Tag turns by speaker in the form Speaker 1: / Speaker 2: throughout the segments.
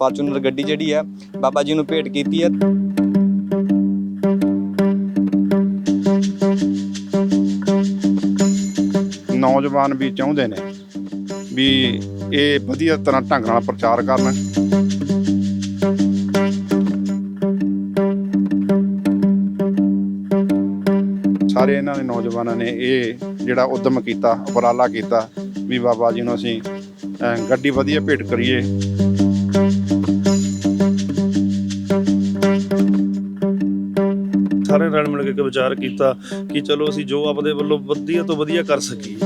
Speaker 1: Fortuner ਗੱਡੀ ਜਿਹੜੀ ਹੈ ਬਾਬਾ ਜੀ ਨੂੰ ਭੇਟ ਕੀਤੀ ਹੈ।
Speaker 2: ਨੌਜਵਾਨ ਵੀ ਚਾਹੁੰਦੇ ਨੇ ਵੀ ਇਹ ਵਧੀਆ ਤਰ੍ਹਾਂ ਢੰਗ ਨਾਲ ਪ੍ਰਚਾਰ ਕਰਨ। ਸਾਰੇ ਇਹਨਾਂ ਦੇ ਨੌਜਵਾਨਾਂ ਨੇ ਇਹ ਜਿਹੜਾ ਉਦਮ ਕੀਤਾ ਉਪਰਾਲਾ ਕੀਤਾ ਵੀ ਬਾਬਾ ਜੀ ਨੂੰ ਅਸੀਂ ਗੱਡੀ ਵਧੀਆ ਭੇਟ ਕਰੀਏ।
Speaker 3: ਸਾਰੇ ਰਲ ਮਿਲ ਕੇ ਇੱਕ ਵਿਚਾਰ ਕੀਤਾ ਕਿ ਚਲੋ ਅਸੀਂ ਜੋ ਆਪਦੇ ਵੱਲੋਂ ਵਧੀਆ ਤੋਂ ਵਧੀਆ ਕਰ ਸਕੀਏ।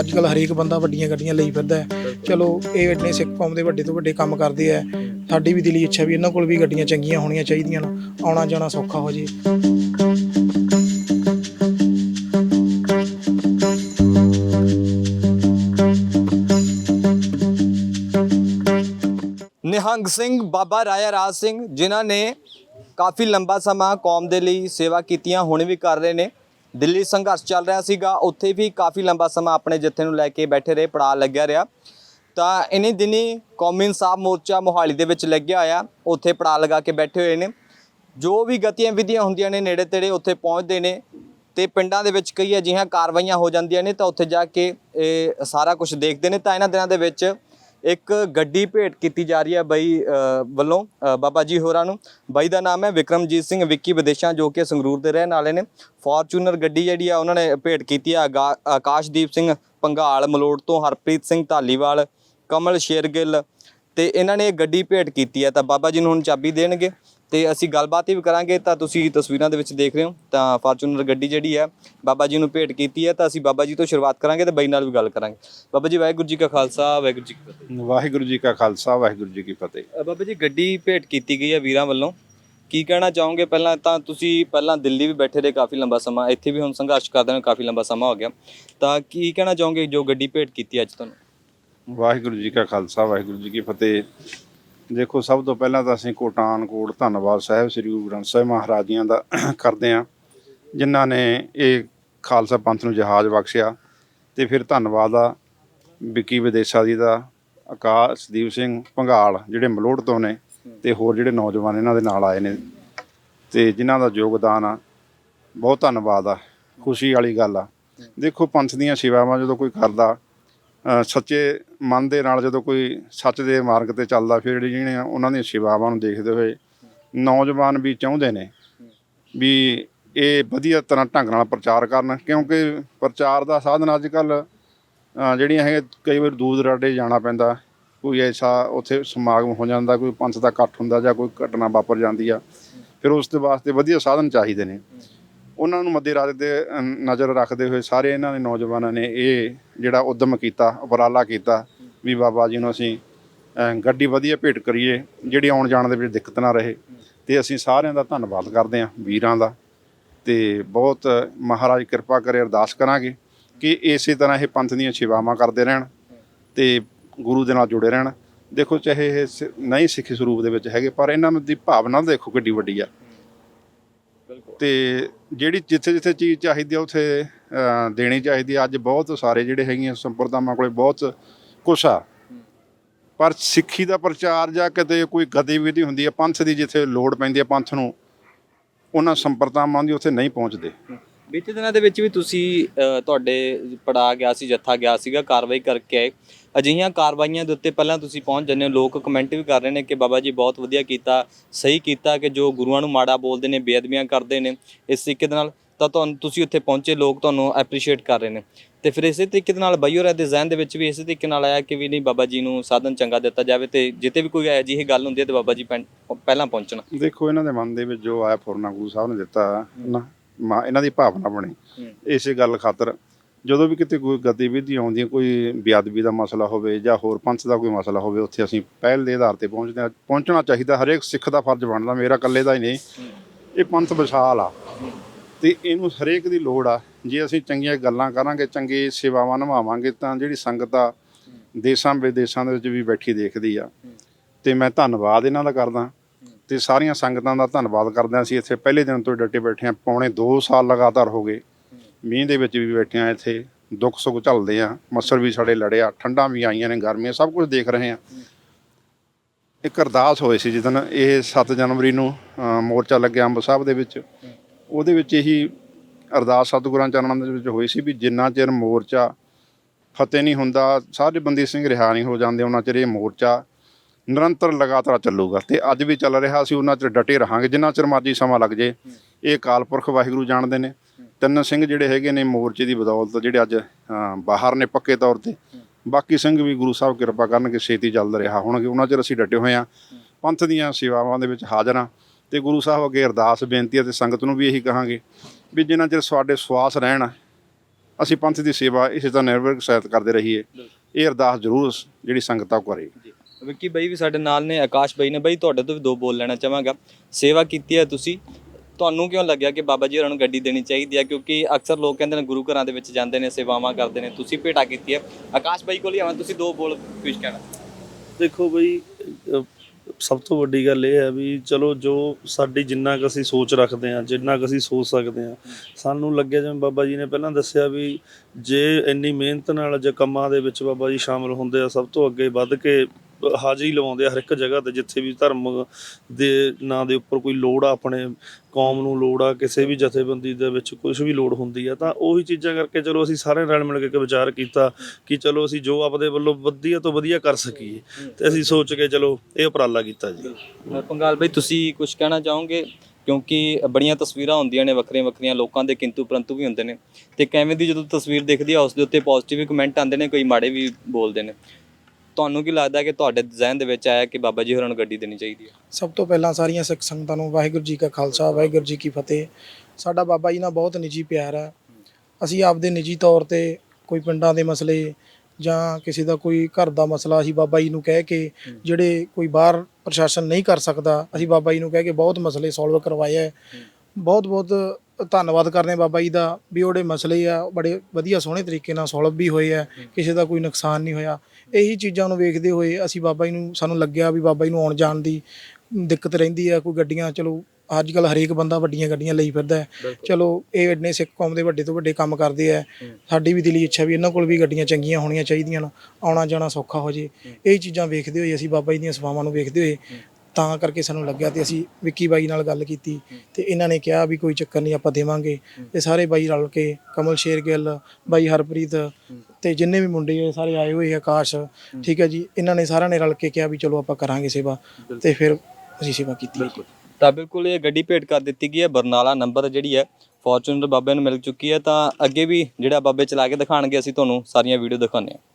Speaker 4: ਅੱਜ ਕੱਲ ਹਰੇਕ ਬੰਦਾ ਵੱਡੀਆਂ ਗੱਡੀਆਂ ਲਈ ਫਿਰਦਾ ਹੈ। ਚਲੋ, ਇਹ ਇੰਨੇ ਸਿੱਖ ਕੌਮ ਦੇ ਵੱਡੇ ਤੋਂ ਵੱਡੇ ਕੰਮ ਕਰਦੇ ਆ। ਸਾਡੀ ਵੀ ਦਿਲੀ ਇੱਛਾ ਵੀ ਇਹਨਾਂ ਕੋਲ ਵੀ ਗੱਡੀਆਂ ਚੰਗੀਆਂ ਹੋਣੀਆਂ ਚਾਹੀਦੀਆਂ ਨੇ। ਆਉਣਾ ਜਾਣਾ ਸੌਖਾ ਹੋ ਜੇ।
Speaker 1: ਨਿਹੰਗ ਸਿੰਘ, ਬਾਬਾ ਰਾਇਆ ਰਾਜ ਸਿੰਘ, ਜਿਨ੍ਹਾਂ ਨੇ ਕਾਫੀ ਲੰਬਾ ਸਮਾਂ ਕੌਮ ਦੇ ਲਈ ਸੇਵਾ ਕੀਤੀਆਂ, ਹੁਣ ਵੀ ਕਰ ਰਹੇ ਨੇ। ਦਿੱਲੀ ਸੰਘਰਸ਼ ਚੱਲ ਰਿਹਾ ਸੀਗਾ, ਉੱਥੇ ਵੀ ਕਾਫੀ ਲੰਬਾ ਸਮਾਂ ਆਪਣੇ ਜੱਥੇ ਨੂੰ ਲੈ ਕੇ ਬੈਠੇ ਰਹੇ ਪੜਾ ਲੱਗਿਆ ਰਿਹਾ। ਤਾਂ ਇਨੀ ਦਿਨੀ ਕੌਮੀ ਇਨਸਾਫ ਮੋਰਚਾ ਮੋਹਾਲੀ ਦੇ ਵਿੱਚ ਲੱਗਿਆ ਹੋਇਆ, ਉੱਥੇ ਪੜਾ ਲਗਾ ਕੇ ਬੈਠੇ ਹੋਏ ਨੇ। ਜੋ ਵੀ ਗਤੀਆਂ ਵਿਧੀਆਂ ਹੁੰਦੀਆਂ ਨੇ, ਨੇੜੇ ਤੇੜੇ ਉੱਥੇ ਪਹੁੰਚਦੇ ਨੇ ਤੇ ਪਿੰਡਾਂ ਦੇ ਵਿੱਚ ਕਈ ਅਜਿਹੀਆਂ ਕਾਰਵਾਈਆਂ ਹੋ ਜਾਂਦੀਆਂ ਨੇ, ਤਾਂ ਉੱਥੇ ਜਾ ਕੇ ਇਹ ਸਾਰਾ ਕੁਝ ਦੇਖਦੇ ਨੇ। ਤਾਂ ਇਹਨਾਂ ਦਿਨਾਂ ਦੇ ਵਿੱਚ ਇੱਕ ਗੱਡੀ ਭੇਟ ਕੀਤੀ ਜਾ ਰਹੀ ਹੈ ਬਾਈ ਵੱਲੋਂ ਬਾਬਾ ਜੀ ਹੋਰਾਂ ਨੂੰ। ਬਾਈ ਦਾ ਨਾਮ ਹੈ ਵਿਕਰਮਜੀਤ ਸਿੰਘ, ਵਿੱਕੀ ਵਿਦੇਸ਼ਾਂ, ਜੋ ਕਿ ਸੰਗਰੂਰ ਦੇ ਰਹਿਣ ਵਾਲੇ ਨੇ। ਫੋਰਚੂਨਰ ਗੱਡੀ ਜਿਹੜੀ ਆ, ਉਹਨਾਂ ਨੇ ਭੇਟ ਕੀਤੀ ਹੈ ਆਗਾ- ਆਕਾਸ਼ਦੀਪ ਸਿੰਘ ਪੰਘਾਲ ਮਲੋੜ ਤੋਂ ਹਰਪ੍ਰੀਤ ਸਿੰਘ ਧਾਲੀਵਾਲ, ਕਮਲ ਸ਼ੇਰਗਿੱਲ। ਤੇ ਇਹਨਾਂ ਨੇ ਇਹ ਗੱਡੀ ਭੇਟ ਕੀਤੀ ਹੈ। ਤਾਂ ਬਾਬਾ ਜੀ ਨੂੰ ਹੁਣ ਚਾਬੀ ਦੇਣਗੇ। ਤੇ ਅਸੀਂ ਗੱਲਬਾਤ ਵੀ ਕਰਾਂਗੇ ਤਾਂ ਤੁਸੀਂ ਤਸਵੀਰਾਂ ਦੇ ਵਿੱਚ ਦੇਖ ਰਹੇ ਹੋ ਤਾਂ ਫਾਰਚੂਨਰ ਗੱਡੀ ਜਿਹੜੀ ਹੈ ਬਾਬਾ ਜੀ ਨੂੰ ਭੇਟ ਕੀਤੀ ਹੈ ਤਾਂ ਅਸੀਂ ਬਾਬਾ ਜੀ ਤੋਂ ਸ਼ੁਰੂਆਤ ਕਰਾਂਗੇ ਤੇ ਬਾਈ ਨਾਲ ਵੀ ਗੱਲ ਕਰਾਂਗੇ। ਬਾਬਾ ਜੀ ਵਾਹਿਗੁਰੂ ਜੀ ਕਾ ਖਾਲਸਾ ਵਾਹਿਗੁਰੂ ਜੀ ਕੀ ਫਤਿਹ।
Speaker 2: ਵਾਹਿਗੁਰੂ ਜੀ ਕਾ ਖਾਲਸਾ ਵਾਹਿਗੁਰੂ ਜੀ ਕੀ ਫਤਿਹ।
Speaker 1: ਬਾਬਾ ਜੀ ਗੱਡੀ ਭੇਟ ਕੀਤੀ ਗਈ ਹੈ ਵੀਰਾਂ ਵੱਲੋਂ। ਕੀ ਕਹਿਣਾ ਚਾਹੋਗੇ? ਪਹਿਲਾਂ ਤਾਂ ਤੁਸੀਂ ਪਹਿਲਾਂ ਦਿੱਲੀ ਵੀ ਬੈਠੇ ਰਹੇ ਕਾਫੀ ਲੰਬਾ ਸਮਾਂ ਇੱਥੇ ਵੀ ਹੁਣ ਸੰਘਰਸ਼ ਕਰਦੇ ਨੂੰ ਕਾਫੀ ਲੰਬਾ ਸਮਾਂ ਹੋ ਗਿਆ। ਤਾਂ ਕੀ ਕਹਿਣਾ ਚਾਹੋਗੇ ਜੋ ਗੱਡੀ ਭੇਟ ਕੀਤੀ ਅੱਜ ਤੁਹਾਨੂੰ?
Speaker 2: ਵਾਹਿਗੁਰੂ ਜੀ ਕਾ ਖਾਲਸਾ ਵਾਹਿਗੁਰੂ ਜੀ ਕੀ ਫਤਿਹ। ਦੇਖੋ, ਸਭ ਤੋਂ ਪਹਿਲਾਂ ਤਾਂ ਅਸੀਂ ਕੋਟਾਨ ਕੋਟ ਧੰਨਵਾਦ ਸਾਹਿਬ, ਸ੍ਰੀ ਗੁਰੂ ਗ੍ਰੰਥ ਸਾਹਿਬ ਮਹਾਰਾਜ ਜੀਆਂ ਦਾ ਕਰਦੇ ਹਾਂ, ਜਿਨ੍ਹਾਂ ਨੇ ਇਹ ਖਾਲਸਾ ਪੰਥ ਨੂੰ ਜਹਾਜ਼ ਬਖਸ਼ਿਆ ਤੇ ਫਿਰ ਧੰਨਵਾਦ ਆ ਵਿੱਕੀ ਵਿਦੇਸ਼ਾ ਜੀ ਦਾ ਆਕਾਸ਼ਦੀਪ ਸਿੰਘ ਭੰਗਾਲ, ਜਿਹੜੇ ਮਲੋੜ ਤੋਂ ਨੇ ਤੇ ਹੋਰ ਜਿਹੜੇ ਨੌਜਵਾਨ ਇਹਨਾਂ ਦੇ ਨਾਲ ਆਏ ਨੇ ਤੇ ਜਿਨ੍ਹਾਂ ਦਾ ਯੋਗਦਾਨ ਆ, ਬਹੁਤ ਧੰਨਵਾਦ ਆ, ਖੁਸ਼ੀ ਵਾਲੀ ਗੱਲ ਆ। ਦੇਖੋ, ਪੰਥ ਦੀਆਂ ਸੇਵਾਵਾਂ ਜਦੋਂ ਕੋਈ ਕਰਦਾ ਸੱਚੇ ਮਨ ਦੇ ਨਾਲ ਜਦੋਂ ਕੋਈ ਸੱਚ ਦੇ ਮਾਰਗ ਤੇ ਚੱਲਦਾ ਫਿਰ ਜਿਹੜੀਆਂ ਉਹਨਾਂ ਦੀਆਂ ਸੇਵਾਵਾਂ ਨੂੰ ਦੇਖਦੇ ਹੋਏ ਨੌਜਵਾਨ ਵੀ ਚਾਹੁੰਦੇ ਨੇ ਵੀ ਇਹ ਵਧੀਆ ਤਰ੍ਹਾਂ ਢੰਗ ਨਾਲ ਪ੍ਰਚਾਰ ਕਰਨ, ਕਿਉਂਕਿ ਪ੍ਰਚਾਰ ਦਾ ਸਾਧਨ ਅੱਜ ਕੱਲ ਜਿਹੜੀਆਂ ਹੈ ਕਈ ਵਾਰ ਦੂਰ ਦਰਾਡੇ ਜਾਣਾ ਪੈਂਦਾ, ਕੋਈ ਐਸਾ ਉੱਥੇ ਸਮਾਗਮ ਹੋ ਜਾਂਦਾ, ਕੋਈ ਪੰਥ ਦਾ ਇਕੱਠ ਹੁੰਦਾ ਜਾਂ ਕੋਈ ਘਟਨਾ ਵਾਪਰ ਜਾਂਦੀ ਆ, ਫਿਰ ਉਸ ਦੇ ਵਾਸਤੇ ਵਧੀਆ ਸਾਧਨ ਚਾਹੀਦੇ ਨੇ। ਉਹਨਾਂ ਨੂੰ ਮੱਦੇ ਰਾਜ ਦੇ ਨਜ਼ਰ ਰੱਖਦੇ ਹੋਏ ਸਾਰੇ ਇਹਨਾਂ ਦੇ ਨੌਜਵਾਨਾਂ ਨੇ ਇਹ ਜਿਹੜਾ ਉਦਮ ਕੀਤਾ, ਉਪਰਾਲਾ ਕੀਤਾ ਵੀ ਬਾਬਾ ਜੀ ਨੂੰ ਅਸੀਂ ਗੱਡੀ ਵਧੀਆ ਭੇਟ ਕਰੀਏ, ਜਿਹੜੀ ਆਉਣ ਜਾਣ ਦੇ ਵਿੱਚ ਦਿੱਕਤ ਨਾ ਰਹੇ। ਤੇ ਅਸੀਂ ਸਾਰਿਆਂ ਦਾ ਧੰਨਵਾਦ ਕਰਦੇ ਹਾਂ, ਵੀਰਾਂ ਦਾ। ਤੇ ਬਹੁਤ ਮਹਾਰਾਜ ਕਿਰਪਾ ਕਰੇ, ਅਰਦਾਸ ਕਰਾਂਗੇ ਕਿ ਇਸੇ ਤਰ੍ਹਾਂ ਇਹ ਪੰਥ ਦੀਆਂ ਸੇਵਾਵਾਂ ਕਰਦੇ ਰਹਿਣ ਤੇ ਗੁਰੂ ਦੇ ਨਾਲ ਜੁੜੇ ਰਹਿਣ। ਦੇਖੋ ਚਾਹੇ ਇਹ ਸ- ਨਹੀਂ ਸਿੱਖੀ ਸਰੂਪ ਦੇ ਵਿੱਚ ਹੈਗੇ, ਪਰ ਇਹਨਾਂ ਦੀ ਭਾਵਨਾ ਦੇਖੋ ਕਿੱਡੀ ਵੱਡੀ ਆ। ਤੇ ਜਿਹੜੀ ਜਿੱਥੇ ਜਿੱਥੇ ਚੀਜ਼ ਚਾਹੀਦੀ ਆ ਉੱਥੇ ਦੇਣੀ ਚਾਹੀਦੀ ਆ। ਅੱਜ ਬਹੁਤ ਸਾਰੇ ਜਿਹੜੇ ਹੈਗੀਆਂ ਸੰਪਰਦਾਵਾਂ ਕੋਲੇ ਬਹੁਤ ਕੁਛ ਆ। ਪਰ ਸਿੱਖੀ ਦਾ ਪ੍ਰਚਾਰ ਜਾਂ ਕਿਤੇ ਕੋਈ ਗਤੀਵਿਧੀ ਹੁੰਦੀ ਹੈ ਪੰਥ ਦੀ ਜਿੱਥੇ ਲੋੜ ਪੈਂਦੀ ਹੈ ਪੰਥ ਨੂੰ ਉਹਨਾਂ ਸੰਪਰਦਾਵਾਂ ਦੀ ਉੱਥੇ ਨਹੀਂ ਪਹੁੰਚਦੇ।
Speaker 1: ਬੀਤੇ ਦਿਨਾਂ ਦੇ ਵਿੱਚ ਵੀ ਤੁਸੀਂ ਅ, ਤੁਹਾਡੇ ਪੜਾ ਗਿਆ ਸੀ ਜੱਥਾ ਗਿਆ ਸੀਗਾ ਕਾਰਵਾਈ ਕਰਕੇ ਆਏ। ਅਜਿਹੀਆਂ ਕਾਰਵਾਈਆਂ ਦੇ ਉੱਤੇ ਪਹਿਲਾਂ ਤੁਸੀਂ ਪਹੁੰਚ ਜਾਂਦੇ ਹੋ। ਲੋਕ ਕਮੈਂਟ ਵੀ ਕਰ ਰਹੇ ਨੇ ਕਿ ਬਾਬਾ ਜੀ ਬਹੁਤ ਵਧੀਆ ਕੀਤਾ ਸਹੀ ਕੀਤਾ ਕਿ ਜੋ ਗੁਰੂਆਂ ਨੂੰ ਮਾੜਾ ਬੋਲਦੇ ਨੇ ਬੇਅਦਬੀਆਂ ਕਰਦੇ ਨੇ ਇਸ ਤਰੀਕੇ ਦੇ ਨਾਲ ਤਾਂ ਤੁਹਾਨੂੰ ਤੁਸੀਂ ਉੱਥੇ ਪਹੁੰਚੇ ਲੋਕ ਤੁਹਾਨੂੰ ਐਪਰੀਸ਼ੀਏਟ ਕਰ ਰਹੇ ਨੇ। ਤੇ ਫਿਰ ਇਸੇ ਤਰੀਕੇ ਦੇ ਨਾਲ ਬਾਈਓ ਦੇ ਜ਼ਹਿਨ ਦੇ ਵਿੱਚ ਵੀ ਇਸੇ ਤਰੀਕੇ ਨਾਲ ਆਇਆ ਕਿ ਵੀ ਨਹੀਂ ਬਾਬਾ ਜੀ ਨੂੰ ਸਾਧਨ ਚੰਗਾ ਦਿੱਤਾ ਜਾਵੇ ਤੇ ਜਿੱਤੇ ਵੀ ਕੋਈ ਅਜਿਹੀ ਗੱਲ ਹੁੰਦੀ ਹੈ ਤੇ ਬਾਬਾ ਜੀ ਪੈਂ- ਪਹਿਲਾਂ ਪਹੁੰਚਣਾ।
Speaker 2: ਦੇਖੋ ਇਹਨਾਂ ਦੇ ਮਨ ਦੇ ਵਿੱਚ ਜੋ ਆਇਆ ਫੁਰਨਾ ਗੁਰੂ ਸਾਹਿਬ ਨੇ ਦਿੱਤਾ ਨਾ ਮਾ- ਇਹਨਾਂ ਦੀ ਭਾਵਨਾ ਬਣੀ। ਇਸੇ ਗੱਲ ਖਾਤਰ ਜਦੋਂ ਵੀ ਕਿਤੇ ਕੋਈ ਗਤੀਵਿਧੀ ਆਉਂਦੀ ਹੈ ਕੋਈ ਬਿਆਦਬੀ ਦਾ ਮਸਲਾ ਹੋਵੇ ਜਾਂ ਹੋਰ ਪੰਥ ਦਾ ਕੋਈ ਮਸਲਾ ਹੋਵੇ ਉੱਥੇ ਅਸੀਂ ਪਹਿਲ ਦੇ ਆਧਾਰ ਤੇ ਪਹੁੰਚਦੇ ਹਾਂ। ਪਹੁੰਚਣਾ ਚਾਹੀਦਾ ਹਰੇਕ ਸਿੱਖ ਦਾ ਫਰਜ਼ ਬਣਦਾ ਮੇਰਾ ਇਕੱਲੇ ਦਾ ਹੀ ਨਹੀਂ। ਇਹ ਪੰਥ ਵਿਸ਼ਾਲ ਆ। ਤੇ ਇਹਨੂੰ ਹਰੇਕ ਦੀ ਲੋੜ ਆ। ਜੇ ਅਸੀਂ ਚੰਗੀਆਂ ਗੱਲਾਂ ਕਰਾਂਗੇ ਚੰਗੀ ਸੇਵਾਵਾਂ ਨਿਭਾਵਾਂਗੇ ਤਾਂ ਜਿਹੜੀ ਸੰਗਤ ਆ ਦੇਸ਼ਾਂ ਵਿਦੇਸ਼ਾਂ ਦੇ ਵਿੱਚ ਵੀ ਬੈਠੀ ਦੇਖਦੀ ਆ। ਤੇ ਮੈਂ ਧੰਨਵਾਦ ਇਹਨਾਂ ਦਾ ਕਰਦਾ। ਤੇ ਸਾਰੀਆਂ ਸੰਗਤਾਂ ਦਾ ਧੰਨਵਾਦ ਕਰਦੇ ਹਾਂ ਅਸੀਂ ਇੱਥੇ। ਪਹਿਲੇ ਦਿਨ ਤੋਂ ਹੀ ਡਟੇ ਬੈਠੇ ਹਾਂ, ਪੌਣੇ 2 ਸਾਲ ਲਗਾਤਾਰ ਹੋ ਗਏ। ਮੀਂਹ ਦੇ ਵਿੱਚ ਵੀ ਬੈਠੇ ਹਾਂ ਇੱਥੇ, ਦੁੱਖ ਸੁੱਖ ਝੱਲਦੇ ਹਾਂ ਮੱਸਰ ਵੀ ਸਾਡੇ ਲੜਿਆ ਠੰਡਾਂ ਵੀ ਆਈਆਂ ਨੇ, ਗਰਮੀਆਂ ਸਭ ਕੁਝ ਦੇਖ ਰਹੇ ਹਾਂ। ਇੱਕ ਅਰਦਾਸ ਹੋਈ ਸੀ ਜਿੱਦਣ ਇਹ 7 ਜਨਵਰੀ ਨੂੰ ਮੋਰਚਾ ਲੱਗਿਆ ਅੰਬ ਸਾਹਿਬ ਦੇ ਵਿੱਚ। ਉਹਦੇ ਵਿੱਚ ਇਹੀ ਅਰਦਾਸ ਸਤਿਗੁਰਾਂ ਚਰਨਾਂ ਦੇ ਵਿੱਚ ਹੋਈ ਸੀ ਵੀ ਜਿੰਨਾ ਚਿਰ ਮੋਰਚਾ ਫਤਿਹ ਨਹੀਂ ਹੁੰਦਾ, ਸਾਰੇ ਬੰਦੀ ਸਿੰਘ ਰਿਹਾ ਨਹੀਂ ਹੋ ਜਾਂਦੇ, ਉਹਨਾਂ ਚਿਰ ਇਹ ਮੋਰਚਾ ਨਿਰੰਤਰ ਲਗਾਤਾਰ ਚੱਲੂਗਾ ਤੇ ਅੱਜ ਵੀ ਚੱਲ ਰਿਹਾ ਸੀ ਉਹਨਾਂ ਚਿਰ ਡਟੇ ਰਹਾਂਗੇ ਜਿੰਨਾ ਚਿਰ ਮਰਜ਼ੀ ਸਮਾਂ ਲੱਗ ਜੇ। ਇਹ ਅਕਾਲ ਪੁਰਖ ਵਾਹਿਗੁਰੂ ਜਾਣਦੇ ਨੇ। ਤਿੰਨ ਸਿੰਘ ਜਿਹੜੇ ਹੈਗੇ ਨੇ ਮੋਰਚੇ ਦੀ ਬਦੌਲਤ ਜਿਹੜੇ ਅੱਜ ਬਾਹਰ ਨੇ ਪੱਕੇ ਤੌਰ ਤੇ। ਬਾਕੀ ਸਿੰਘ ਵੀ ਗੁਰੂ ਸਾਹਿਬ ਕਿਰਪਾ ਕਰਨਗੇ ਛੇਤੀ ਚੱਲ ਰਿਹਾ ਹੋਣਗੇ। ਉਹਨਾਂ ਚਿਰ ਅਸੀਂ ਡਟੇ ਹੋਏ ਆ ਪੰਥ ਦੀਆਂ ਸੇਵਾਵਾਂ ਦੇ ਵਿੱਚ ਹਾਜ਼ਰ ਹਾਂ ਤੇ ਗੁਰੂ ਸਾਹਿਬ ਅੱਗੇ ਅਰਦਾਸ ਬੇਨਤੀ ਹੈ ਤੇ ਸੰਗਤ ਨੂੰ ਵੀ ਇਹੀ ਕਹਾਂਗੇ ਵੀ ਜਿੰਨਾ ਚਿਰ ਸਾਡੇ ਸਵਾਸ ਰਹਿਣ ਅਸੀਂ ਪੰਥ ਦੀ ਸੇਵਾ ਇਸੇ ਤਰ੍ਹਾਂ ਨਿਰਵਿਘਨ ਸਹਿਤ ਕਰਦੇ ਰਹੀਏ। ਇਹ ਅਰਦਾਸ ਜ਼ਰੂਰ ਜਿਹੜੀ ਸੰਗਤ ਆ ਕਰੇ
Speaker 1: ਵਿੱਕੀ ਬਾਈ ਵੀ ਸਾਡੇ ਨਾਲ ਨੇ, ਆਕਾਸ਼ ਬਾਈ ਨੇ। ਬਾਈ, ਤੁਹਾਡੇ ਤੋਂ ਵੀ ਦੋ ਬੋਲ ਲੈਣਾ ਚਾਹਾਂਗਾ। ਸੇਵਾ ਕੀਤੀ ਹੈ ਤੁਸੀਂ। ਤੁਹਾਨੂੰ ਕਿਉਂ ਲੱਗਿਆ ਕਿ ਬਾਬਾ ਜੀ ਹੋਰਾਂ ਨੂੰ ਗੱਡੀ ਦੇਣੀ ਚਾਹੀਦੀ ਹੈ? ਕਿਉਂਕਿ ਅਕਸਰ ਲੋਕ ਕਹਿੰਦੇ ਨੇ ਗੁਰੂ ਘਰਾਂ ਦੇ ਵਿੱਚ ਜਾਂਦੇ ਨੇ, ਸੇਵਾਵਾਂ ਕਰਦੇ ਨੇ। ਤੁਸੀਂ ਭੇਟਾ ਕੀਤੀ ਹੈ। ਆਕਾਸ਼ ਬਾਈ ਕੋਲ ਹੀ ਆਵਾਂ, ਤੁਸੀਂ ਦੋ ਬੋਲ ਕੁਝ ਕਹਿਣਾ
Speaker 3: ਦੇਖੋ ਬਈ, ਸਭ ਤੋਂ ਵੱਡੀ ਗੱਲ ਇਹ ਹੈ ਵੀ ਚਲੋ ਜੋ ਸਾਡੀ ਜਿੰਨਾ ਕੁ ਅਸੀਂ ਸੋਚ ਰੱਖਦੇ ਹਾਂ, ਜਿੰਨਾ ਕੁ ਅਸੀਂ ਸੋਚ ਸਕਦੇ ਹਾਂ, ਸਾਨੂੰ ਲੱਗਿਆ ਜਿਵੇਂ ਬਾਬਾ ਜੀ ਨੇ ਪਹਿਲਾਂ ਦੱਸਿਆ ਵੀ ਜੇ ਇੰਨੀ ਮਿਹਨਤ ਨਾਲ ਜੇ ਕੰਮਾਂ ਦੇ ਵਿੱਚ ਬਾਬਾ ਜੀ ਸ਼ਾਮਲ ਹੁੰਦੇ ਆ, ਸਭ ਤੋਂ ਅੱਗੇ ਵੱਧ ਕੇ ਹਾਜ਼ਰੀ ਲਵਾਉਂਦੇ ਆ ਹਰ ਇੱਕ ਜਗ੍ਹਾ ਤੇ ਜਿੱਥੇ ਵੀ ਧਰਮ ਦੇ ਨਾਂ ਦੇ ਉੱਪਰ ਕੋਈ ਲੋੜ ਆ ਆਪਣੇ ਕੌਮ ਨੂੰ ਲੋੜ ਆ ਕਿਸੇ ਵੀ ਜਥੇਬੰਦੀ ਦੇ ਵਿੱਚ ਕੁਝ ਵੀ ਲੋੜ ਹੁੰਦੀ ਆ ਤਾਂ ਉਹੀ ਚੀਜ਼ਾਂ ਕਰਕੇ ਚਲੋ ਅਸੀਂ ਸਾਰੇ ਰਲ ਮਿਲ ਕੇ ਇੱਕ ਵਿਚਾਰ ਕੀਤਾ ਕਿ ਚਲੋ ਅਸੀਂ ਜੋ ਆਪਦੇ ਵੱਲੋਂ ਵਧੀਆ ਤੋਂ ਵਧੀਆ ਕਰ ਸਕੀਏ ਤੇ ਅਸੀਂ ਸੋਚ ਕੇ ਚਲੋ ਇਹ ਉਪਰਾਲਾ ਕੀਤਾ ਜੀ।
Speaker 1: ਅ, ਪੰਗਾਲ ਬਾਈ ਤੁਸੀਂ ਕੁਝ ਕਹਿਣਾ ਚਾਹੋਗੇ? ਕਿਉਂਕਿ ਬੜੀਆਂ ਤਸਵੀਰਾਂ ਹੁੰਦੀਆਂ ਨੇ ਵੱਖਰੀਆਂ ਵੱਖਰੀਆਂ ਲੋਕਾਂ ਦੇ ਕਿੰਤੂ ਪਰੰਤੂ ਵੀ ਹੁੰਦੇ ਨੇ। ਤੇ ਕਿਵੇਂ ਦੀ ਜਦੋਂ ਤਸਵੀਰ ਦੇਖਦੀ ਆ ਉਸ ਦੇ ਉੱਤੇ ਪੋਜ਼ਿਟਿਵ ਕਮੈਂਟ ਆਉਂਦੇ ਨੇ ਕੋਈ ਮਾੜੇ ਵੀ ਬੋਲਦੇ ਨੇ। ਤੁਹਾਨੂੰ ਕੀ ਲੱਗਦਾ ਕਿ ਤੁਹਾਡੇ ਜ਼ਿਹਨ ਦੇ ਵਿੱਚ ਆਇਆ ਕਿ ਬਾਬਾ ਜੀ ਹੋਰਾਂ ਨੂੰ ਗੱਡੀ ਦੇਣੀ ਚਾਹੀਦੀ ਹੈ?
Speaker 4: ਸਭ ਤੋਂ ਪਹਿਲਾਂ ਸਾਰੀਆਂ ਸਿੱਖ ਸੰਗਤਾਂ ਨੂੰ ਵਾਹਿਗੁਰੂ ਜੀ ਕਾ ਖਾਲਸਾ, ਵਾਹਿਗੁਰੂ ਜੀ ਕੀ ਫਤਿਹ। ਸਾਡਾ ਬਾਬਾ ਜੀ ਨਾਲ ਬਹੁਤ ਨਿੱਜੀ ਪਿਆਰ ਹੈ। ਅਸੀਂ ਆਪਦੇ ਨਿੱਜੀ ਤੌਰ ਤੇ ਕੋਈ ਪਿੰਡਾਂ ਦੇ ਮਸਲੇ ਜਾਂ ਕਿਸੇ ਦਾ ਕੋਈ ਘਰ ਦਾ ਮਸਲਾ ਅਸੀਂ ਬਾਬਾ ਜੀ ਨੂੰ ਕਹਿ ਕੇ ਜਿਹੜੇ ਕੋਈ ਬਾਹਰ ਪ੍ਰਸ਼ਾਸਨ ਨਹੀਂ ਕਰ ਸਕਦਾ, ਅਸੀਂ ਬਾਬਾ ਜੀ ਨੂੰ ਕਹਿ ਕੇ ਬਹੁਤ ਮਸਲੇ ਸੋਲਵ ਕਰਵਾਏ ਹੈ। ਬਹੁਤ ਬਹੁਤ ਧੰਨਵਾਦ ਕਰਦੇ ਬਾਬਾ ਜੀ ਦਾ ਵੀ ਉਹਦੇ ਮਸਲੇ ਆ ਬੜੇ ਵਧੀਆ ਸੋਹਣੇ ਤਰੀਕੇ ਨਾਲ ਸੋਲਵ ਵੀ ਹੋਏ ਆ ਕਿਸੇ ਦਾ ਕੋਈ ਨੁਕਸਾਨ ਨਹੀਂ ਹੋਇਆ। ਇਹੀ ਚੀਜ਼ਾਂ ਨੂੰ ਵੇਖਦੇ ਹੋਏ ਅਸੀਂ ਬਾਬਾ ਜੀ ਨੂੰ ਸਾਨੂੰ ਲੱਗਿਆ ਵੀ ਬਾਬਾ ਜੀ ਨੂੰ ਆਉਣ ਜਾਣ ਦੀ ਦਿੱਕਤ ਰਹਿੰਦੀ ਆ ਕੋਈ ਗੱਡੀਆਂ ਚਲੋ ਅੱਜ ਕੱਲ ਹਰੇਕ ਬੰਦਾ ਵੱਡੀਆਂ ਗੱਡੀਆਂ ਲਈ ਫਿਰਦਾ ਹੈ। ਚਲੋ ਇਹ ਇੰਨੇ ਸਿੱਖ ਕੌਮ ਦੇ ਵੱਡੇ ਤੋਂ ਵੱਡੇ ਕੰਮ ਕਰਦੇ ਆ। ਸਾਡੀ ਵੀ ਦਿਲੀ ਇੱਛਾ ਵੀ ਇਹਨਾਂ ਕੋਲ ਵੀ ਗੱਡੀਆਂ ਚੰਗੀਆਂ ਹੋਣੀਆਂ ਚਾਹੀਦੀਆਂ ਨੇ ਆਉਣਾ ਜਾਣਾ ਸੌਖਾ ਹੋ ਜੇ। ਇਹ ਚੀਜ਼ਾਂ ਵੇਖਦੇ ਹੋਏ ਅਸੀਂ ਬਾਬਾ ਜੀ ਦੀਆਂ ਸੇਵਾਵਾਂ ਨੂੰ ਵੇਖਦੇ ਹੋਏ ਤਾਂ ਕਰਕੇ ਸਾਨੂੰ ਲੱਗਿਆ ਤੇ ਅਸੀਂ ਵਿੱਕੀ ਬਾਈ ਨਾਲ ਗੱਲ ਕੀਤੀ ਤੇ ਇਹਨਾਂ ਨੇ ਕਿਹਾ ਵੀ ਕੋਈ ਚੱਕਰ ਨਹੀਂ, ਆਪਾਂ ਦੇਵਾਂਗੇ। ਤੇ ਸਾਰੇ ਬਾਈ ਰਲ ਕੇ, ਕਮਲ ਸ਼ੇਰਗਿੱਲ, ਬਾਈ ਹਰਪ੍ਰੀਤ ਤੇ ਜਿੰਨੇ ਵੀ ਮੁੰਡੇ ਆ ਸਾਰੇ ਆਏ ਹੋਏ ਆ ਆਕਾਸ਼, ਠੀਕ ਹੈ ਜੀ, ਇਹਨਾਂ ਨੇ ਸਾਰਿਆਂ ਨੇ ਰਲ ਕੇ ਕਿਹਾ ਵੀ ਚਲੋ ਆਪਾਂ ਕਰਾਂਗੇ ਸੇਵਾ ਤੇ ਫਿਰ ਅਸੀਂ ਸੇਵਾ ਕੀਤੀ। ਬਿਲਕੁਲ।
Speaker 1: ਤਾਂ ਬਿਲਕੁਲ ਇਹ ਗੱਡੀ ਭੇਟ ਕਰ ਦਿੱਤੀ ਗਈ ਹੈ, ਬਰਨਾਲਾ ਨੰਬਰ ਜਿਹੜੀ ਹੈ, ਫੋਰਚੂਨਰ ਬਾਬੇ ਨੂੰ ਮਿਲ ਚੁੱਕੀ ਹੈ। ਤਾਂ ਅੱਗੇ ਵੀ ਜਿਹੜਾ ਬਾਬੇ ਚਲਾ ਕੇ ਦਿਖਾਣਗੇ, ਅਸੀਂ ਤੁਹਾਨੂੰ ਸਾਰੀਆਂ ਵੀਡੀਓ ਦਿਖਾਉਂਦੇ ਹਾਂ।